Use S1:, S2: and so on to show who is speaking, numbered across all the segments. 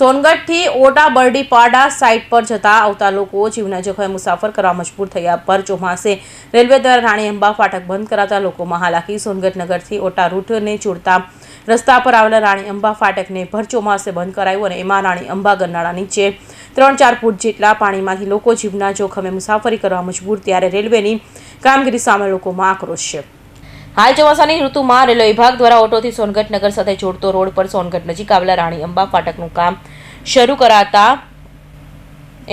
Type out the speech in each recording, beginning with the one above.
S1: સોનગઢથી ઓટા Bardipada site પર જતા આવતા લોકો જીવના જોખમે મુસાફર કરવા મજબૂર થયા પર ચોમાસે રેલવે દ્વારા રાણી અંબા ફાટક બંધ કરાતા લોકોમાં હાલાકી. સોનગઢ નગરથી ઓટા રૂટને જોડતા રસ્તા પર આવેલા રાણી અંબા ફાટકને ભર ચોમાસે બંધ કરાયું અને એમાં રાણી અંબા ગરનાળા નીચે ત્રણ ચાર ફૂટ જેટલા પાણીમાંથી લોકો જીવના જોખમે મુસાફરી કરવા મજબૂર. ત્યારે રેલવેની કામગીરી સામે લોકોમાં આક્રોશ છે. હાલ ચોમાસાની ઋતુમાં રેલવે વિભાગ દ્વારા ઓટોથી સોનગઢ નગર સાથે જોડતો રોડ પર સોનગઢ નજીક આવેલા રાણી અંબા ફાટકનું કામ શરૂ કરાતા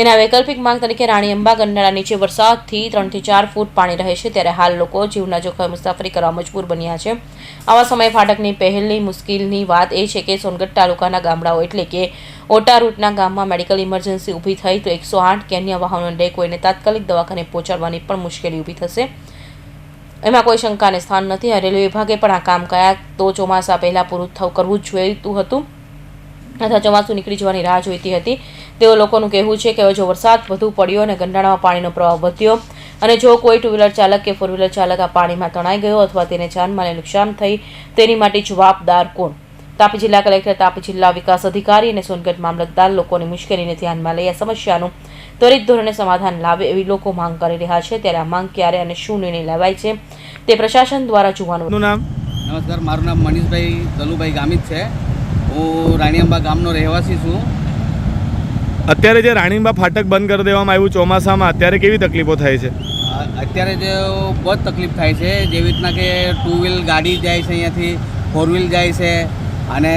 S1: એના વૈકલ્પિક માંગ તરીકે રાણી અંબા ગંડાળા નીચે વરસાદથી ત્રણથી ચાર ફૂટ પાણી રહે છે ત્યારે હાલ લોકો જીવના જોખમે મુસાફરી કરવા મજબૂર બન્યા છે. આવા સમયે ફાટકની પહેલની મુશ્કેલની વાત એ છે કે સોનગઢ તાલુકાના ગામડાઓ એટલે કે ઓટા રૂટના ગામમાં મેડિકલ ઇમરજન્સી ઊભી થઈ તો એકસો આઠ કે અન્ય વાહનોને કોઈને તાત્કાલિક દવાખાને પહોંચાડવાની પણ મુશ્કેલી ઊભી થશે. એમાં કોઈ શંકાને સ્થાન નથી. આ રેલવે વિભાગે પણ આ કામ કર્યા તો ચોમાસા પહેલાં પૂરું થવું, કરવું જોઈતું હતું. અથવા ચોમાસું નીકળી જવાની રાહ જોઈતી હતી. તેઓ લોકોનું કહેવું છે કે હવે જો વરસાદ વધુ પડ્યો અને ગંડાળામાં પાણીનો પ્રવાહ વધ્યો અને જો કોઈ ટુ વ્હીલર ચાલક કે ફોર વ્હીલર ચાલક આ પાણીમાં તણાઈ ગયો અથવા તેને જાનમાલને નુકસાન થઈ, તેની માટે જવાબદાર કોણ? તાપી જિલ્લા કલેક્ટર તાપી જિલ્લા વિકાસ અધિકારી અને સોનગઢ મામલતદાર લોકોની મુશ્કેલીને ધ્યાનમાં લઈ આ સમસ્યાનું ત્વરિત ધોરણે સમાધાન લાવે એવી લોકો માંગ કરી રહ્યા છે. ત્યારે આ માંગ ક્યારે અને શું નિર્ણય લેવાય છે તે પ્રશાસન દ્વારા જોવાનું
S2: નું નામ?
S3: નમસ્કાર મારું નામ મનીષભાઈ દલુભાઈ ગામિત છે. હું રાણીઅંબા ગામનો રહેવાસી છું.
S2: અત્યારે જે રાણીબા ફાટક બંધ કરી દેવામાં આવ્યું ચોમાસામાં અત્યારે કેવી તકલીફો થાય છે?
S3: અત્યારે જે બહુ જ તકલીફ થાય છે. જેવી રીતના કે ટુ વ્હીલ ગાડી જાય છે અહીંયાથી ફોર વ્હીલ જાય છે. અને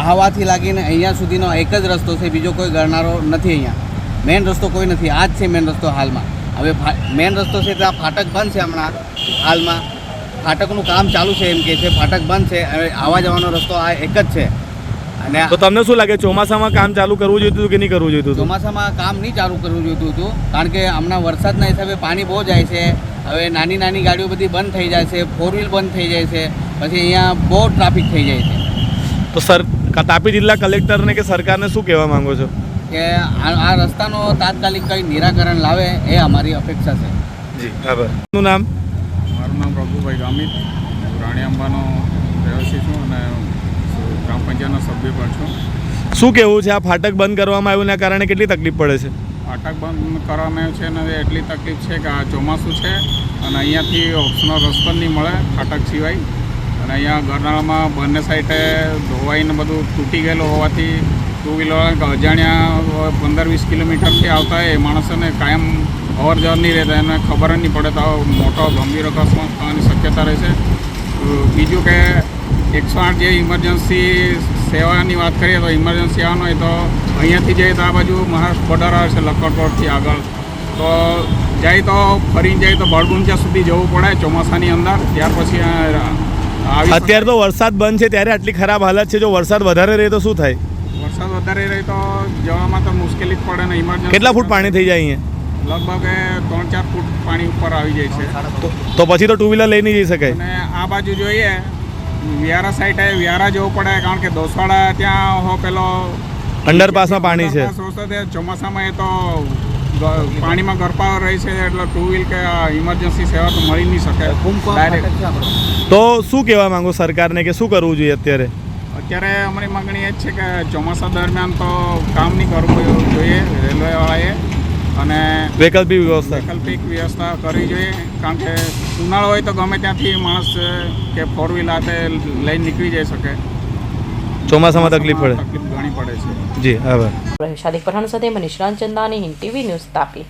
S3: આહવાથી લાગીને અહીંયા સુધીનો એક જ રસ્તો છે બીજો કોઈ ગણનારો નથી અહીંયા. મેઇન રસ્તો કોઈ નથી આ જ છે મેઇન રસ્તો હાલમાં. હવે મેઇન રસ્તો છે ત્યાં ફાટક બંધ છે હમણાં હાલમાં. ફાટકનું કામ ચાલુ છે એમ કે છે ફાટક બંધ છે હવે આવવા જવાનો રસ્તો આ એક જ છે. અને
S2: તો તમને શું લાગે ચોમાસામાં કામ ચાલુ કરવું જોઈતું હતું કે નહીં કરવું જોઈતું
S3: ચોમાસામાં કામ નહીં ચાલુ કરવું જોઈતું હતું કારણ કે હમણાં વરસાદના હિસાબે પાણી બહુ જાય છે. હવે નાની નાની ગાડીઓ બધી બંધ થઈ જાય છે ફોર વ્હીલ બંધ થઈ જાય છે પછી અહીંયા બહુ ટ્રાફિક થઈ જાય છે.
S2: તો સર તાપી જિલ્લા કલેક્ટરને કે સરકારને શું કહેવા માંગો છો?
S3: કે આ આ રસ્તાનો તાત્કાલિક કંઈ નિરાકરણ લાવે એ અમારી અપેક્ષા છે.
S2: જી આભાર. નું નામ?
S4: મારું નામ પ્રભુભાઈ ગામિત. હું રાણી અંબાનો રહેવાસી છું અને ગ્રામ પંચાયતનો સભ્ય પણ છું.
S2: શું કહેવું છે આ ફાટક બંધ કરવામાં આવ્યું એના કારણે કેટલી તકલીફ પડે છે?
S4: ફાટક બંધ કરવામાં આવ્યું છે અને એટલી તકલીફ છે કે આ ચોમાસું છે અને અહીંયાથી ઓપ્શનલ રસ્તો નહીં મળે ફાટક સિવાય. અને અહીંયા ગરનાળામાં બંને સાઈડે ધોવાઈને બધું તૂટી ગયેલું હોવાથી ટુ વ્હીલર અજાણ્યા પંદર વીસ કિલોમીટરથી આવતા એ માણસોને કાયમ અવર જવર નહીં રહેતા એને ખબર જ નહીં પડે તો મોટો ગંભીર અકસ્માત થવાની શક્યતા રહે છે. બીજું કે એકસો આઠ જે ઇમરજન્સી સેવાની વાત કરીએ તો ઇમરજન્સી આવવાનો હોય તો અહીંયાથી જઈએ તો આ બાજુ મહારાષ્ટ્ર બોર્ડર આવે છે લક્કડકોટથી આગળ. તો જાય તો ફરીને જાય તો બળગુંજા સુધી જવું પડે ચોમાસાની અંદર, ત્યાર પછી
S2: અત્યારે તો વરસાદ બંધ છે ત્યારે આટલી ખરાબ હાલત છે. જો વરસાદ વધારે રહે તો શું થાય?
S4: વરસાદ વધારે રહે તો જવામાં તો મુશ્કેલી જ પડે ને ઇમરજન્સી
S2: કેટલા ફૂટ પાણી થઈ જાય અહીંયા?
S4: લગભગ ત્રણ ચાર ફૂટ પાણી ઉપર આવી જાય છે.
S2: તો- પછી તો ટુ વ્હીલર લઈ નહીં જઈ શકાય.
S4: અને આ બાજુ જોઈએ વિયારા સાઈડે વિયારા જવું પડે કારણ કે દોસવાડા ત્યાં હો પેલો
S2: અંડરપાસમાં પાણી છે.
S4: ચોમાસામાં એ તો પાણીમાં ગરપાવ રહી છે એટલે ટુ વ્હીલ કે ઇમરજન્સી સેવા તો મળી નહીં શકે. ડાયરેક્ટ
S3: છે આપણો.
S2: તો શું કહેવા માંગો સરકારને કે શું કરવું જોઈએ અત્યારે?
S4: અત્યારે અમારી માગણી એ જ છે કે ચોમાસા દરમિયાન તો કામ નહીં કરવું જોઈએ રેલવેવાળાએ અને
S2: વૈકલ્પિક વ્યવસ્થા.
S4: વૈકલ્પિક વ્યવસ્થા કરવી જોઈએ. કારણ કે ઉનાળો હોય તો ગમે ત્યાંથી માણસ કે ફોર વ્હીલ હાથે લઈને નીકળી જઈ શકે.
S2: ચોમાસામાં તકલીફ પડે?
S4: ઘણી પડે છે.
S2: જી આભાર.
S1: શાદિક પઠાણ સાથે મનીષ રામચંદાની હિન્દ ટીવી ન્યૂઝ તાપી.